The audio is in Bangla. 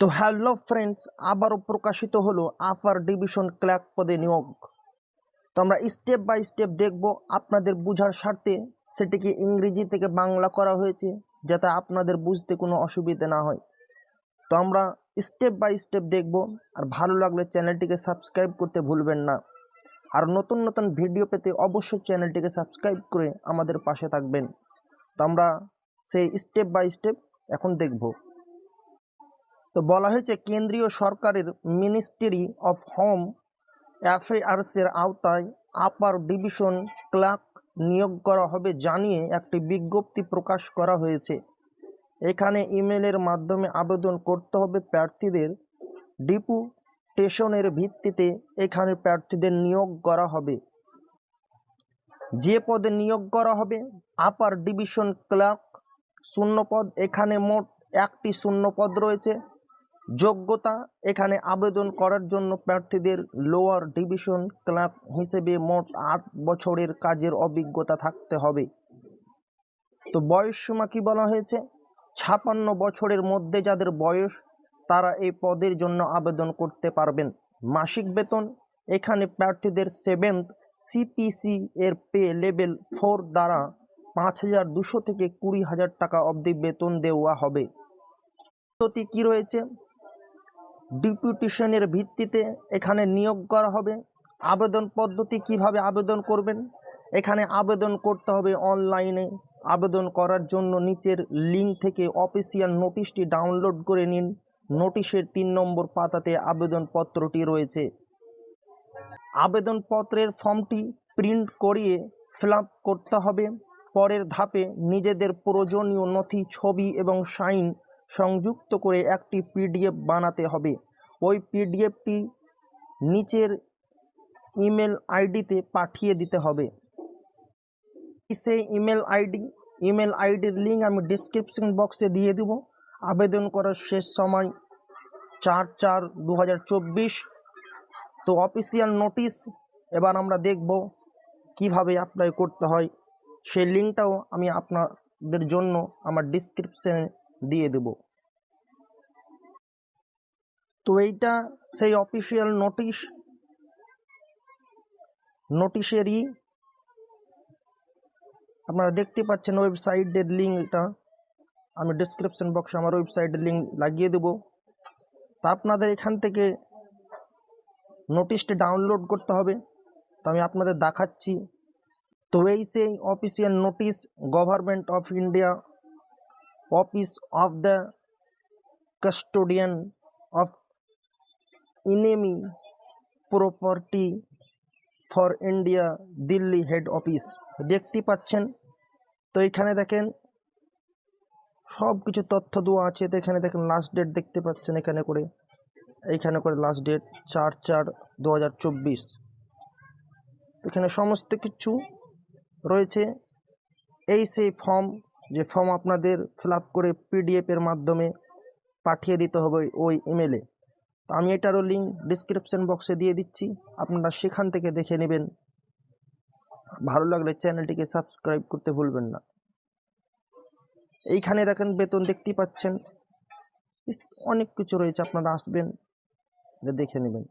তো হ্যালো ফ্রেন্ডস, আবারও প্রকাশিত হলো আপার ডিভিশন ক্লার্ক পদে নিয়োগ। তো আমরা স্টেপ বাই স্টেপ দেখব আপনাদের বোঝার স্বার্থে সেটিকে ইংরেজি থেকে বাংলা করা হয়েছে, যাতে আপনাদের বুঝতে কোনো অসুবিধে না হয়। তো আমরা স্টেপ বাই স্টেপ দেখব, আর ভালো লাগলে চ্যানেলটিকে সাবস্ক্রাইব করতে ভুলবেন না। আর নতুন নতুন ভিডিও পেতে অবশ্যই চ্যানেলটিকে সাবস্ক্রাইব করে আমাদের পাশে থাকবেন। তো আমরা সেই স্টেপ বাই স্টেপ এখন দেখব। তো বলা হয়েছে কেন্দ্রীয় সরকারের মিনিস্ট্রি অফ হোম অ্যাফেয়ার্সের আওতায় আপার ডিভিশন ক্লার্ক নিয়োগ করা হবে জানিয়ে একটি বিজ্ঞপ্তি প্রকাশ করা হয়েছে। এখানে ইমেলের মাধ্যমে আবেদন করতে হবে প্রার্থীদের। ডিপুটেশনের ভিত্তিতে এখানে প্রার্থীদের নিয়োগ করা হবে। যে পদে নিয়োগ করা হবে, আপার ডিভিশন ক্লার্ক শূন্যপদ এখানে মোট একটি শূন্যপদ রয়েছে। যোগ্যতা এখানে আবেদন করার জন্য প্রার্থীদের লোয়ার ডিভিশন ক্লাব হিসেবে মোট আট বছরের কাজের অভিজ্ঞতা থাকতে হবে। তো বয়স সীমা কি বলা হয়েছে? ছাপান্ন বছরের মধ্যে যাদের বয়স, তারা এই পদের জন্য আবেদন করতে পারবেন। মাসিক বেতন, এখানে প্রার্থীদের সেভেন্থ সিপিসি এর পে লেভেল ফোর দ্বারা পাঁচ হাজার দুশো থেকে কুড়ি হাজার টাকা অবধি বেতন দেওয়া হবে। কি রয়েছে? ডিপুটেশনের ভিত্তিতে এখানে নিয়োগ করা হবে। আবেদন পদ্ধতি কীভাবে আবেদন করবেন? এখানে আবেদন করতে হবে অনলাইনে। আবেদন করার জন্য নিচের লিঙ্ক থেকে অফিসিয়াল নোটিশটি ডাউনলোড করে নিন। নোটিশের তিন নম্বর পাতাতে আবেদনপত্রটি রয়েছে। আবেদনপত্রের ফর্মটি প্রিন্ট করিয়ে ফিল করতে হবে। পরের ধাপে নিজেদের প্রয়োজনীয় নথি, ছবি এবং সাইন সংযুক্ত করে একটি পিডিএফ বানাতে হবে। ওই পিডিএফটি নিচের ইমেল আইডিতে পাঠিয়ে দিতে হবে। সেই ইমেল আইডি, ইমেল আইডির লিঙ্ক আমি ডিসক্রিপশন বক্সে দিয়ে দেব। আবেদন করার শেষ সময় চার চার দু তো অফিসিয়াল নোটিশ, এবার আমরা দেখব কীভাবে অ্যাপ্লাই করতে হয়। সেই লিঙ্কটাও আমি আপনাদের জন্য আমার ডিসক্রিপশানে দিয়ে দেব। তো এইটা সেই অফিসিয়াল নোটিশ নোটিশেরই আপনারা দেখতে পাচ্ছেন ওয়েবসাইটের লিঙ্ক এটা। আমি ডিসক্রিপশন বক্সে আমার ওয়েবসাইটের লিঙ্ক লাগিয়ে দেব। তা আপনাদের এখান থেকে নোটিশটি ডাউনলোড করতে হবে। তো আমি আপনাদের দেখাচ্ছি। তো এই সেই official notice government of India office of the custodian of enemy property for India Delhi head office দেখতে পাচ্ছেন? তো এখানে দেখেন সব কিছু তথ্য দেওয়া আছে। তো এখানে দেখেন লাস্ট ডেট দেখতে পাচ্ছেন এখানে করে। এইখানে করে লাস্ট ডেট চার চার দু এখানে সমস্ত কিছু রয়েছে। এই সেই ফর্ম যে ফর্ম আপনাদের ফিল করে পিডিএফের মাধ্যমে পাঠিয়ে দিতে হবে ওই ইমেলে তো আমি এটারও লিঙ্ক ডিসক্রিপশন বক্সে দিয়ে দিচ্ছি। আপনারা সেখান থেকে দেখে নেবেন। ভালো লাগলে চ্যানেলটিকে সাবস্ক্রাইব করতে ভুলবেন না। এইখানে দেখেন বেতন দেখতেই পাচ্ছেন। অনেক কিছু রয়েছে, আপনারা আসবেন, দেখে নেবেন।